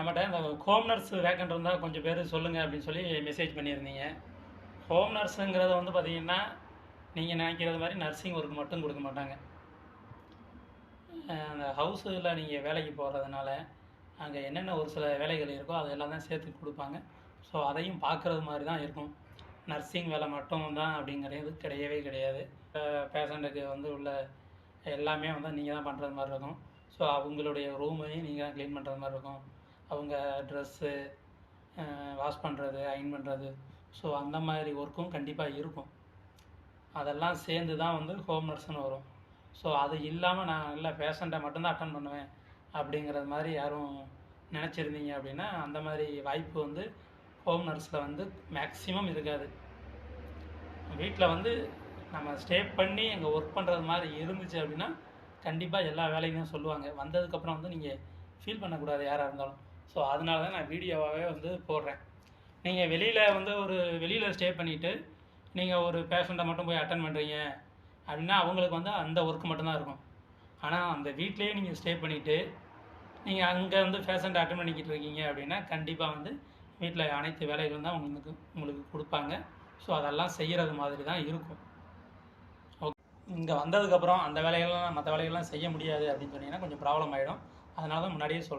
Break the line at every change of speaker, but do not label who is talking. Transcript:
நம்மகிட்ட இந்த home nurse vacant இருந்தால் கொஞ்சம் பேர் சொல்லுங்கள் அப்படின்னு சொல்லி மெசேஜ் பண்ணியிருந்தீங்க. ஹோம் நர்ஸுங்கிறத வந்து பார்த்தீங்கன்னா நீங்கள் நினைக்கிறது மாதிரி நர்சிங் ஒர்க் மட்டும் கொடுக்க மாட்டாங்க. அந்த ஹவுஸில் நீங்கள் வேலைக்கு போகிறதுனால அங்கே என்னென்ன ஒரு சில வேலைகள் இருக்கோ அதெல்லாம் தான் சேர்த்து கொடுப்பாங்க. ஸோ அதையும் பார்க்குறது மாதிரி தான் இருக்கும். நர்சிங் வேலை மட்டும் தான் அப்படிங்கிறது கிடையவே கிடையாது. பேஷண்ட்டுக்கு வந்து உள்ள எல்லாமே வந்து நீங்கள் தான் பண்ணுறது மாதிரி இருக்கும். ஸோ அவங்களுடைய ரூமையும் நீங்கள் தான் க்ளீன் பண்ணுறது மாதிரி இருக்கும். அவங்க ட்ரெஸ்ஸு வாஷ் பண்ணுறது அயன் பண்ணுறது ஸோ அந்த மாதிரி ஒர்க்கும் கண்டிப்பாக இருக்கும். அதெல்லாம் சேர்ந்து தான் வந்து ஹோம் நர்ஸ்னு வரும். ஸோ அது இல்லாமல் நான் இல்லை பேஷண்ட்டை மட்டும்தான் அட்டன் பண்ணுவேன் அப்படிங்கிறது மாதிரி யாரும் நினச்சிருந்தீங்க அப்படின்னா அந்த மாதிரி வாய்ப்பு வந்து ஹோம் நர்ஸில் வந்து மேக்ஸிமம் இருக்காது. வீட்டில் வந்து நம்ம ஸ்டே பண்ணி அங்கே ஒர்க் பண்ணுறது மாதிரி இருந்துச்சு அப்படின்னா கண்டிப்பாக எல்லா வேலையும் சொல்லுவாங்க. வந்ததுக்கப்புறம் வந்து நீங்கள் ஃபீல் பண்ணக்கூடாது யாராக இருந்தாலும். ஸோ அதனால தான் நான் வீடியோவாகவே வந்து போடுறேன். நீங்கள் வெளியில் வந்து ஒரு வெளியில் ஸ்டே பண்ணிவிட்டு நீங்கள் ஒரு பேஷண்ட்டை மட்டும் போய் அட்டன் பண்ணுறீங்க அப்படின்னா அவங்களுக்கு வந்து அந்த ஒர்க் மட்டும்தான் இருக்கும். ஆனால் அந்த வீட்லேயே நீங்கள் ஸ்டே பண்ணிவிட்டு நீங்கள் அங்கே வந்து பேஷண்ட்டை அட்டன் பண்ணிக்கிட்டு இருக்கீங்க அப்படின்னா கண்டிப்பாக வந்து வீட்டில் அனைத்து வேலைகளும் தான் உங்களுக்கு உங்களுக்கு கொடுப்பாங்க. ஸோ அதெல்லாம் செய்கிறது மாதிரி தான் இருக்கும். ஓகே இங்கே வந்ததுக்கப்புறம் அந்த வேலைகள்லாம் மற்ற வேலைகள்லாம் செய்ய முடியாது அப்படின்னு சொன்னீங்கன்னா கொஞ்சம் ப்ராப்ளம் ஆகிடும் அதனால தான் முன்னாடியே சொல்கிறேன்